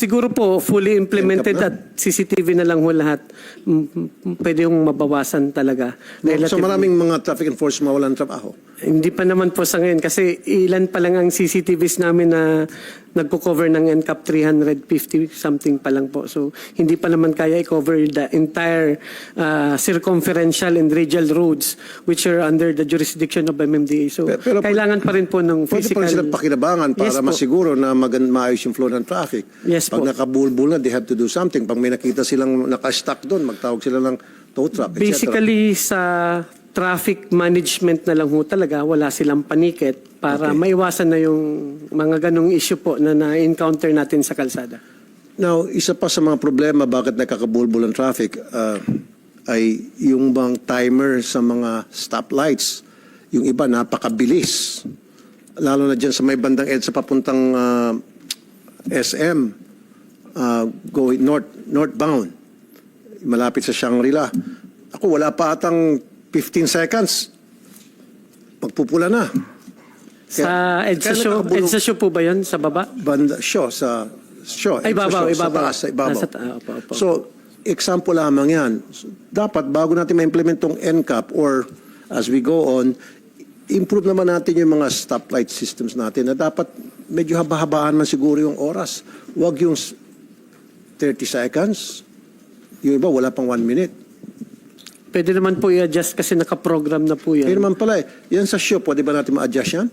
siguro po fully implemented at CCTV na lang ho lahat. Mm, mm, Pwede yung mabawasan talaga. So Relative- maraming mga traffic enforcement mawalan trabaho. Hindi pa naman po sa ngayon kasi ilan pa lang ang CCTVs namin na nagko-cover ng NCAP 350 something pa lang po. So hindi pa naman kaya i-cover the entire uh, circumferential and radial roads which are under the jurisdiction of MMDA. So Pero- pero- kailangan pa rin po ng Pwede physical... pa rin silang pakinabangan para Yes masiguro na magan maayos yung flow ng traffic. Yes Pag po. nakabulbul na, they have to do something. Pag may nakita silang naka-stuck doon, magtawag sila ng tow truck, etc. Basically, sa traffic management na lang ho talaga, wala silang paniket para Okay. maiwasan na yung mga ganong issue po na na-encounter natin sa kalsada. Now, isa pa sa mga problema bakit nakakabulbul ang traffic uh, ay yung bang timer sa mga stoplights. Yung iba napakabilis. Lalo na dyan sa may bandang EDSA papuntang uh, SM, uh, going north, northbound, malapit sa Shangri-La. Ako, wala pa atang 15 seconds. Magpupula na. Sa Kaya- EDSA kaya show, nakabulong- EDSA show po ba yun sa baba? banda show sa show Ay, sa ibabaw, show, ibabaw. sa taas sa ibabaw. Nasa ta- ah, opo, opo. so example lamang yan dapat bago natin ma-implement tong NCAP or as we go on improve naman natin yung mga stoplight systems natin na dapat medyo haba-habaan man siguro yung oras wag yung s- 30 seconds yung iba wala pang 1 minute Pwede naman po i-adjust kasi nakaprogram na po yan. naman pala eh yan sa show pwede ba natin ma-adjust yan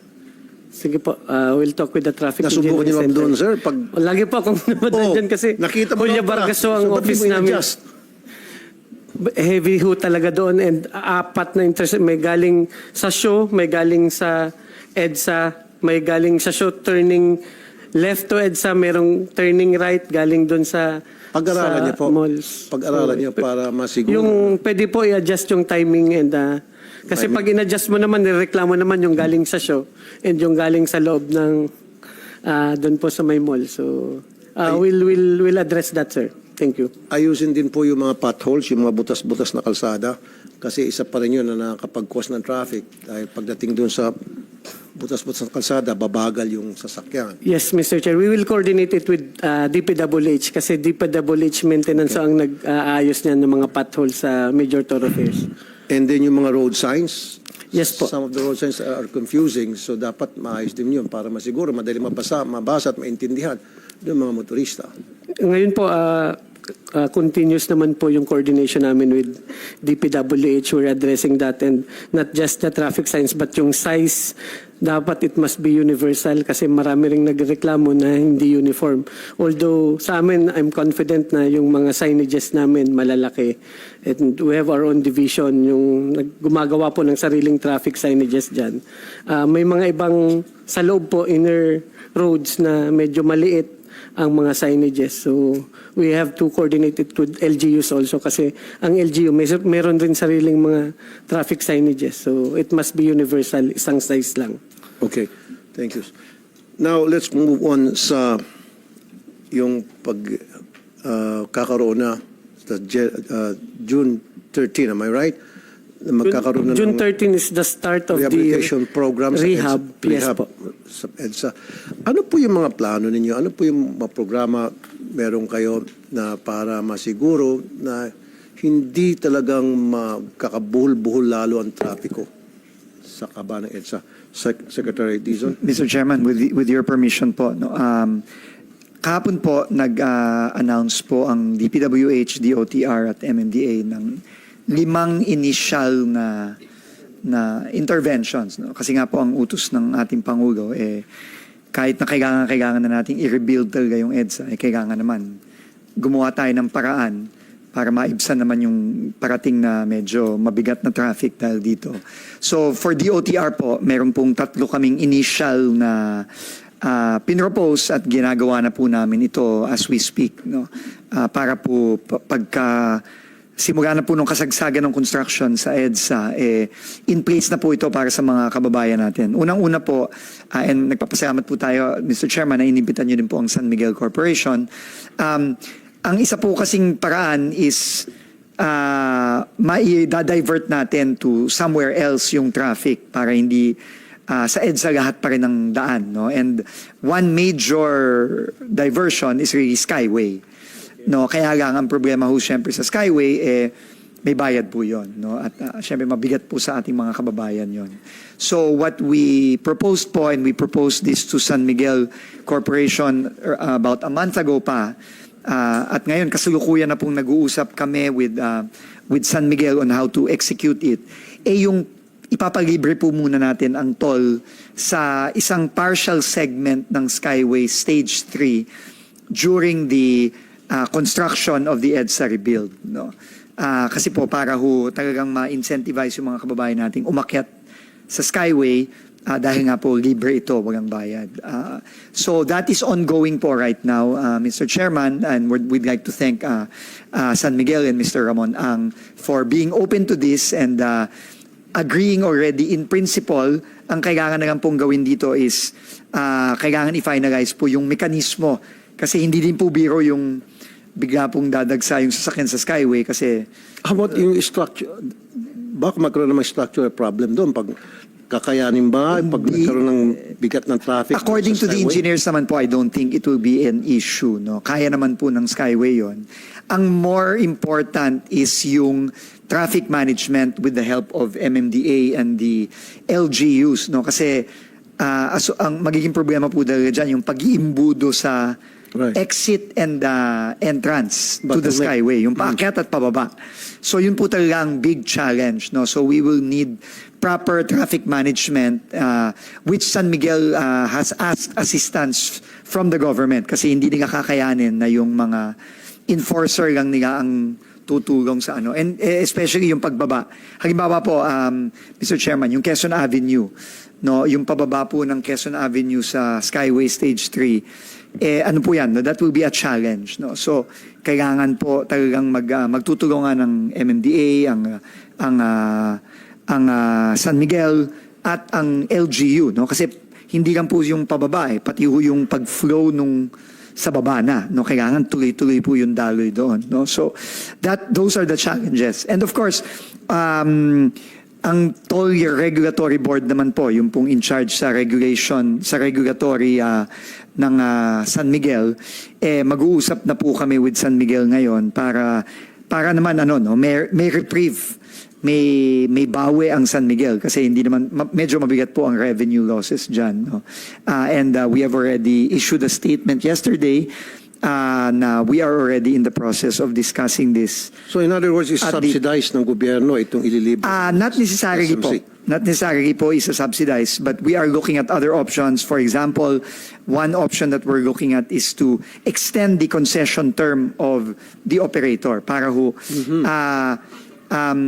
Sige po, uh, we'll talk with the traffic nasubukan niyo lang doon sir pag O, Lagi po akong namadaan Oh, dyan kasi nakita mo pala. Vargas ang So, di office namin. Heavy ho talaga doon and apat na interest may galing sa show, may galing sa EDSA, may galing sa show turning left to EDSA, merong turning right galing doon sa Pag-aralan sa niyo po. malls. Pag-aralan niyo para masiguro. Yung pwede po i-adjust yung timing and uh, kasi pag in-adjust mo naman, nireklamo naman yung galing sa show and yung galing sa loob ng uh, doon po sa may mall. So uh, we'll, we'll, we'll address that, sir. Thank you. ayusin din po yung mga potholes, yung mga butas-butas na kalsada. Kasi isa pa rin yun na nakakapag-cause ng traffic. Dahil pagdating doon sa butas-butas na kalsada, babagal yung sasakyan. Yes, Mr. Chair. We will coordinate it with uh, DPWH kasi DPWH maintenance ang nag-aayos niyan ng mga potholes sa major thoroughfares. And then yung mga road signs. Yes po. Some of the road signs are confusing. So dapat maayos din yun para masiguro, madali mabasa, mabasa at maintindihan ng mga motorista. Ngayon po, uh, uh, continuous naman po yung coordination namin with DPWH. We're addressing that and not just the traffic signs but yung size, dapat it must be universal kasi marami ring nagreklamo na hindi uniform. Although sa amin, I'm confident na yung mga signages namin malalaki. And we have our own division, yung gumagawa po ng sariling traffic signages dyan. Uh, may mga ibang sa loob po, inner roads na medyo maliit ang mga signages. So we have to coordinate it with LGUs also kasi ang LGU may meron rin sariling mga traffic signages. So it must be universal, isang size lang. Okay, thank you. Now, let's move on sa yung pag uh, kakaroon na sa uh, June 13, am I right? Na magkakaroon na June ng 13 is the start of the rehabilitation program sa rehab. EDSA, Yes rehab po. sa EDSA. Ano po yung mga plano ninyo? Ano po yung mga programa meron kayo na para masiguro na hindi talagang makakabuhol-buhol lalo ang trapiko sa kaba ng EDSA? Sec- Secretary Dizon? Mr. Chairman, with, with your permission po, no, um, kahapon po nag-announce po ang DPWH, DOTR at MMDA ng limang initial na na interventions. No? Kasi nga po ang utos ng ating Pangulo, eh, kahit na kailangan, kailangan na nating i-rebuild talaga yung EDSA, eh, kailangan naman gumawa tayo ng paraan para maibsan naman yung parating na medyo mabigat na traffic dahil dito. So for DOTR po, meron pong tatlo kaming initial na uh, pinropose at ginagawa na po namin ito as we speak. No? Ah, para po pa- pagka simula na po nung kasagsagan ng construction sa EDSA, eh, in place na po ito para sa mga kababayan natin. Unang-una po, ah, and nagpapasalamat po tayo, Mr. Chairman, na inimbitan niyo din po ang San Miguel Corporation. Um, ang isa po kasing paraan is uh, mai-divert natin to somewhere else yung traffic para hindi ah, sa EDSA lahat pa rin ng daan. No? And one major diversion is really Skyway. No, kaya lang ang problema ho syempre sa Skyway eh may bayad po 'yon, no? At uh, syempre mabigat po sa ating mga kababayan 'yon. So what we proposed po and we proposed this to San Miguel Corporation uh, about a month ago pa. Uh, at ngayon kasalukuyan na pong nag-uusap kami with uh, with San Miguel on how to execute it. Eh yung ipapalibre po muna natin ang toll sa isang partial segment ng Skyway Stage 3 during the uh, construction of the EDSA rebuild. No? Ah, kasi po para ho talagang ma-incentivize yung mga kababayan nating umakyat sa Skyway ah, dahil nga po libre ito, walang bayad. Ah, so that is ongoing po right now, ah, Mr. Chairman, and we'd, we'd like to thank ah, ah, San Miguel and Mr. Ramon Ang for being open to this and ah, agreeing already in principle, ang kailangan na lang pong gawin dito is ah, kailangan i-finalize po yung mekanismo. Kasi hindi din po biro yung bigla pong dadagsa yung sasakyan sa Skyway kasi How about yung structure? Baka magkaroon ng structural problem doon pag kakayanin ba pag nagkaroon ng bigat ng traffic? according to the engineers naman po, I don't think it will be an issue. No? Kaya naman po ng Skyway yon. Ang more important is yung traffic management with the help of MMDA and the LGUs. No? Kasi ah, aso, ang magiging problema po dahil dyan, yung pag-iimbudo sa Right. exit and uh, entrance to the Bottleneck. skyway, yung paakyat at pababa. So yun po talaga ang big challenge. No? So we will need proper traffic management uh, which San Miguel uh, has asked assistance from the government kasi hindi nila kakayanin na yung mga enforcer lang nila ang tutulong sa ano. And eh, especially yung pagbaba. Halimbawa po, um, Mr. Chairman, yung Quezon Avenue, no, yung pababa po ng Quezon Avenue sa Skyway Stage 3, eh ano po yan, no? that will be a challenge. No? So, kailangan po talagang mag, ah, magtutulungan ng MMDA, ang, ang, ah, ang ah, San Miguel, at ang LGU. No? Kasi hindi lang po yung pababa, eh, pati yung pag-flow nung sa baba na no? Kailangan tuloy-tuloy po yung daloy doon no? So that those are the challenges. And of course um ang toll regulatory board naman po yung pong in charge sa regulation sa regulatory ah, ng ah, San Miguel eh mag-uusap na po kami with San Miguel ngayon para para naman ano no? May may reprieve may may bawi ang San Miguel kasi hindi naman ma- medyo mabigat po ang revenue losses diyan no Ah, and ah, we have already issued a statement yesterday ah, na we are already in the process of discussing this So in other words, is At the- subsidized ng gobyerno itong ililibre? Ah, not necessarily po. SMC. Not necessarily po is subsidized, but we are looking at other options. For example, one option that we're looking at is to extend the concession term of the operator para ho ah, um,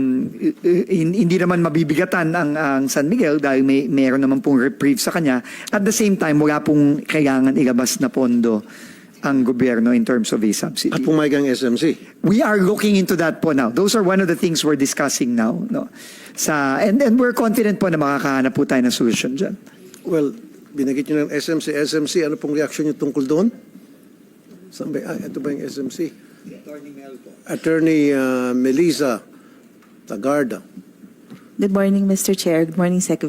hindi naman mabibigatan ang, ang San Miguel dahil may meron naman pong reprieve sa kanya. At the same time, wala pong kailangan ilabas na pondo ang gobyerno in terms of a subsidy. At pumayag ang SMC. We are looking into that po now. Those are one of the things we're discussing now. No? Sa, and, and we're confident po na makakahanap po tayo ng solution dyan. Well, binagit nyo ng SMC. SMC, ano pong reaction nyo tungkol doon? Saan ba? Ah, ito ba yung SMC? Attorney uh, Melissa Tagarda. Good morning, Mr. Chair. Good morning, Sec.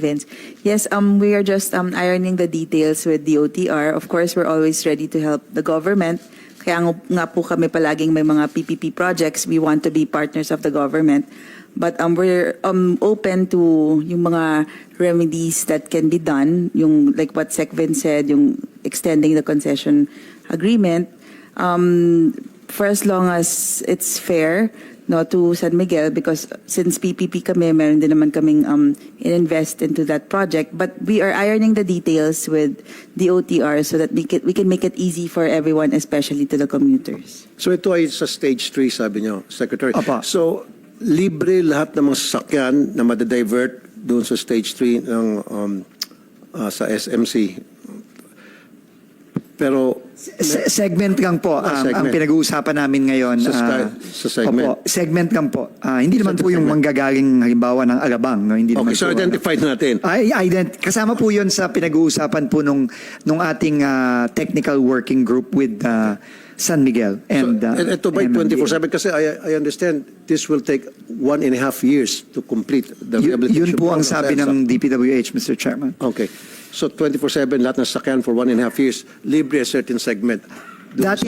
Yes, um, we are just um, ironing the details with the OTR. Of course, we're always ready to help the government. Kaya nga- po kami palaging may mga PPP projects. We want to be partners of the government. But um, we're um, open to yung mga remedies that can be done. Yung like what Sec said, yung extending the concession agreement. Um, for as long as it's fair no to San Miguel because since PPP kami meron din naman kaming um invest into that project but we are ironing the details with the OTR so that we can we can make it easy for everyone especially to the commuters. So ito ay sa stage 3, sabi nyo, Secretary. Apa. So, libre lahat ng mga sasakyan na madadivert doon sa stage 3 ng um, ah, sa SMC. Pero, Se- segment lang po Ah, um, ang segment. pinag-uusapan namin ngayon. Sa sky- ah, sa segment. Opo, segment lang po. Ah, hindi naman po yung manggagaling halimbawa ng Alabang. No? Hindi naman okay, so po, ano. natin. Ay, ident kasama po 'yon sa pinag-uusapan po nung nung ating ah, technical working group with ah, San Miguel and, uh, and ito ba MMDA. 24/7 kasi I, I understand this will take one and a half years to complete the Yun, rehabilitation. yun po ang sabi ng DPWH, Mr. Chairman. Okay. So 24/7 lahat ng sakyan for one and a half years libre a certain segment. That is